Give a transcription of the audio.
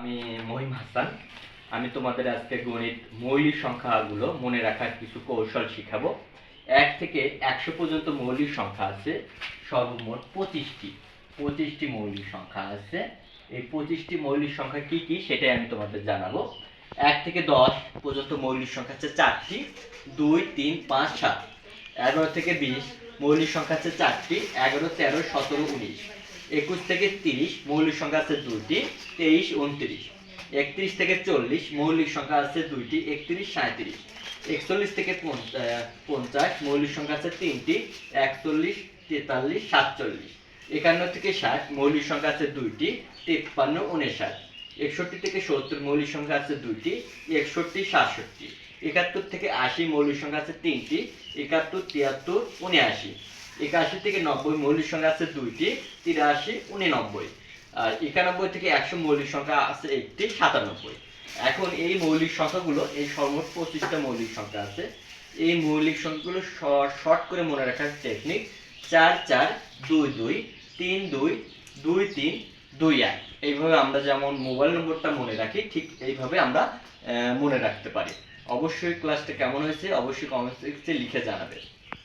আমি মহিম হাসান। আমি তোমাদের আজকে গণিত মৌলিক সংখ্যাগুলো মনে রাখার কিছু কৌশল শিখাবো। এক থেকে একশো পর্যন্ত মৌলিক সংখ্যা আছে, সর্বমোট পঁচিশটি। পঁচিশটি মৌলিক সংখ্যা আছে। এই পঁচিশটি মৌলিক সংখ্যা কি কি সেটাই আমি তোমাদের জানাব। এক থেকে দশ পর্যন্ত মৌলিক সংখ্যা আছে চারটি। দুই, তিন, পাঁচ, সাত। এগারো থেকে বিশ মৌলিক সংখ্যা আছে চারটি। এগারো, তেরো, সতেরো, উনিশ। একুশ থেকে তিরিশ, মৌলিক সংখ্যা আছে দুইটি, তেইশ, উনত্রিশ। একত্রিশ থেকে চল্লিশ, মৌলিক সংখ্যা আছে দুইটি, একত্রিশ সাঁত্রিশ একচল্লিশ থেকে পঞ্চাশ, মৌলিক সংখ্যা আছে তিনটি, একচল্লিশ, তেতাল্লিশ, সাতচল্লিশ। একান্ন থেকে ষাট, মৌলিক সংখ্যা আছে দুইটি, তিপ্পান্ন, উনষাট। একষট্টি থেকে সত্তর, মৌলিক সংখ্যা আছে দুইটি, একষট্টি, সাতষট্টি। একাত্তর থেকে আশি, মৌলিক সংখ্যা আছে তিনটি, একাত্তর, তিয়াত্তর, উনআশি। একাশি থেকে নব্বই মৌলিক সংখ্যা আছে দুইটি, তিরাশি, উননব্বই। আর একানব্বই থেকে একশো মৌলিক সংখ্যা আছে একটি, সাতানব্বই। এখন এই মৌলিক সংখ্যাগুলো, এই সর্বমোট পঁচিশটা মৌলিক সংখ্যা আছে। এই মৌলিক সংখ্যাগুলো শর্ট করে মনে রাখার টেকনিক চার চার, দুই দুই, তিন, দুই দুই, তিন, দুই, এক। এইভাবে আমরা যেমন মোবাইল নম্বরটা মনে রাখি, ঠিক এইভাবে আমরা মনে রাখতে পারি। অবশ্যই ক্লাসটা কেমন হয়েছে, অবশ্যই কমেন্ট লিখে জানাবে